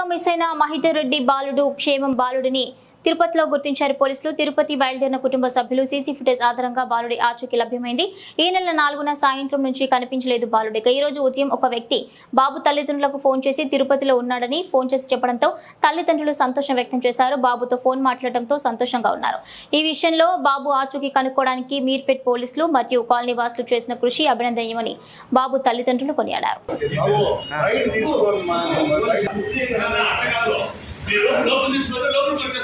తిరుపతిలో మిస్ అయిన మహిదర్ రెడ్డి బాలుడు క్షేమం బాలుడిని తిరుపతిలో గుర్తించారు పోలీసులు. తిరుపతి బయలుదేరిన కుటుంబ సభ్యులు సీసీ ఫుటేజ్ ఆధారంగా బాలుడి ఆచూకీ లభ్యమైంది. ఈ నెల నాలుగున సాయంత్రం నుంచి కనిపించలేదు బాలుడిక. ఈ రోజు ఉదయం ఒక వ్యక్తి బాబు తల్లిదండ్రులకు ఫోన్ చేసి తిరుపతిలో ఉన్నాడని ఫోన్ చేసి చెప్పడంతో తల్లిదండ్రులు సంతోషం వ్యక్తం చేశారు. బాబుతో ఫోన్ మాట్లాడడంతో సంతోషంగా ఉన్నారు. ఈ విషయంలో బాబు ఆచూకీ కనుక్కోవడానికి మీర్పేట్ పోలీసులు మరియు కాలనీ వాసులు చేసిన కృషి అభినందనీయమని బాబు తల్లిదండ్రులు కొనియాడారు. మీరు లోపల తీసుకుంటే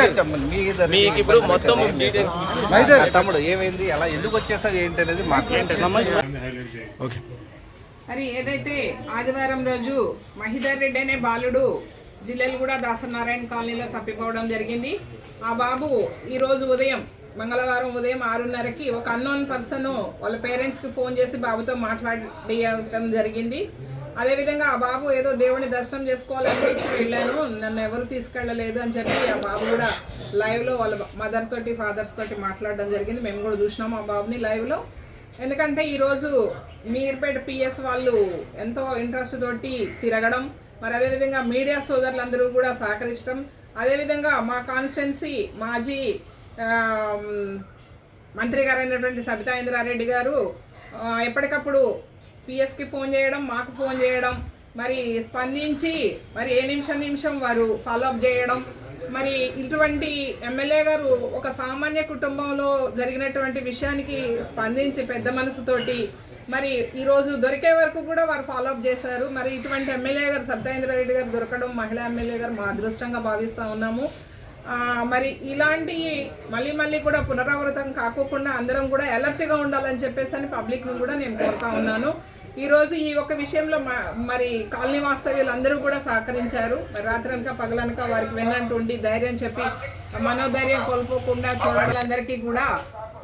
వచ్చాము? మీకు ఇప్పుడు మొత్తం తమ్ముడు ఏమైంది అలా ఎందుకు వచ్చేస్తారు ఏంటి అనేది మరి ఏదైతే ఆదివారం రోజు మహిదర్ రెడ్డి అనే బాలుడు జిల్లెలగూడ దాసనారాయణ కాలనీలో తప్పిపోవడం జరిగింది ఆ బాబు ఈరోజు ఉదయం మంగళవారం ఉదయం ఆరున్నరకి ఒక అన్నోన్ పర్సన్ వాళ్ళ పేరెంట్స్కి ఫోన్ చేసి బాబుతో మాట్లాడటం జరిగింది. అదేవిధంగా ఆ బాబు ఏదో దేవుని దర్శనం చేసుకోవాలని వెళ్ళాను. నన్ను ఎవరు తీసుకెళ్ళలేదు అని చెప్పి ఆ బాబు కూడా లైవ్లో వాళ్ళ మదర్ తోటి ఫాదర్స్ తోటి మాట్లాడడం జరిగింది. మేము కూడా చూసినాము ఆ బాబుని లైవ్లో ఎందుకంటే ఈరోజు మీర్పేట పిఎస్ వాళ్ళు ఎంతో ఇంట్రెస్ట్ తోటి తిరగడం మరి అదేవిధంగా మీడియా సోదరులందరూ కూడా సహకరించడం అదేవిధంగా మా కాన్స్టెన్సీ మాజీ మంత్రి గారైనటువంటి సబితా ఇంద్రారెడ్డి గారు ఎప్పటికప్పుడు పిఎస్కి ఫోన్ చేయడం మాకు ఫోన్ చేయడం మరి స్పందించి మరి ఏ నిమిషం నిమిషం వారు ఫాలోఅప్ చేయడం మరి ఇటువంటి ఎమ్మెల్యే గారు ఒక సామాన్య కుటుంబంలో జరిగినటువంటి విషయానికి స్పందించి పెద్ద మనసుతోటి మరి ఈరోజు దొరికే వరకు కూడా వారు ఫాలోఅప్ చేశారు. మరి ఇటువంటి ఎమ్మెల్యే గారు సబితా రెడ్డి గారు దొరకడం మహిళా ఎమ్మెల్యే గారు మా అదృష్టంగా భావిస్తూ ఉన్నాము. మరి ఇలాంటి మళ్ళీ మళ్ళీ కూడా పునరావృతం కాకోకుండా అందరం కూడా అలర్ట్గా ఉండాలని చెప్పేసి అని పబ్లిక్ను కూడా నేను కోరుతా ఉన్నాను. ఈరోజు ఈ ఒక్క విషయంలో మరి కాలనీ వాస్తవ్యులు అందరూ కూడా సహకరించారు. రాత్రనక పగలనక వారికి వెన్నంటూ ఉండి ధైర్యం చెప్పి మనోధైర్యం కోల్పోకుండా చూడాలందరికీ కూడా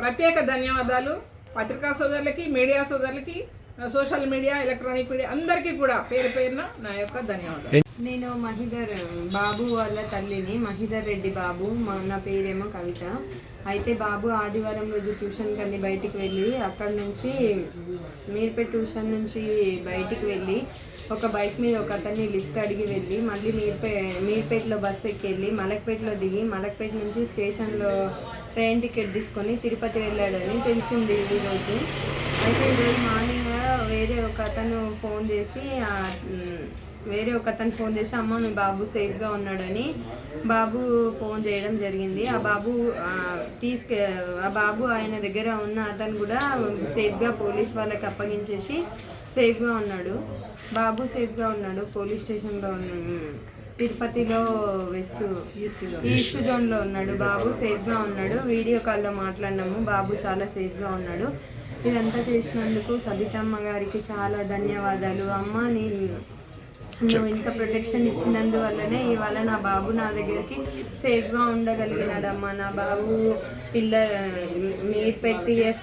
ప్రత్యేక ధన్యవాదాలు. పత్రికా సోదరులకి మీడియా సోదరులకి సోషల్ మీడియా ఎలక్ట్రానిక్ మీడియా అందరికీ కూడా పేరు పేరున నా యొక్క ధన్యవాదాలు. నేను మహిధర్ బాబు వాళ్ళ తల్లిని మహిధర్ రెడ్డి బాబు మా నా పేరేమో కవిత. అయితే బాబు ఆదివారం రోజు ట్యూషన్కి వెళ్ళి బయటికి వెళ్ళి అక్కడ నుంచి మీర్పేట్ ట్యూషన్ నుంచి బయటికి వెళ్ళి ఒక బైక్ మీద ఒక అతన్ని లిఫ్ట్ అడిగి వెళ్ళి మళ్ళీ మీర్పే మీర్పేటలో బస్సు ఎక్కి వెళ్ళి మలక్పేటలో దిగి మలక్పేట నుంచి స్టేషన్లో ట్రైన్ టికెట్ తీసుకొని తిరుపతి వెళ్ళాడని తెలిసింది ఈరోజు అయితే ఈరోజు మార్నింగ్ వేరే ఒక అతను ఫోన్ చేసి వేరే ఒక అతను ఫోన్ చేసి అమ్మ మీ బాబు సేఫ్గా ఉన్నాడని బాబు ఫోన్ చేయడం జరిగింది. ఆ బాబు ఆ, తీసుకె ఆ బాబు ఆయన దగ్గర ఉన్న అతను కూడా సేఫ్గా పోలీస్ వాళ్ళకి అప్పగించేసి సేఫ్గా ఉన్నాడు. బాబు సేఫ్గా ఉన్నాడు పోలీస్ స్టేషన్లో ఉన్నాడు. తిరుపతిలో వెస్ట్ ఈస్ట్ జోన్లో ఉన్నాడు. బాబు సేఫ్గా ఉన్నాడు. వీడియో కాల్లో మాట్లాడినాము. బాబు చాలా సేఫ్గా ఉన్నాడు. ఇదంతా చేసినందుకు సబితమ్మ గారికి చాలా ధన్యవాదాలు. అమ్మ నీ నువ్వు ఇంత ప్రొటెక్షన్ ఇచ్చినందువల్లనే ఇవాళ నా బాబు నా దగ్గరికి సేఫ్గా ఉండగలిగినాడమ్మా. నా బాబు పిల్ల మీ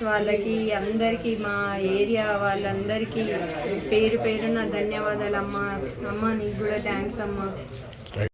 వాళ్ళకి అందరికీ మా ఏరియా వాళ్ళందరికీ పేరు పేరున ధన్యవాదాలు అమ్మా అమ్మ నీకు కూడా థ్యాంక్స్ అమ్మా.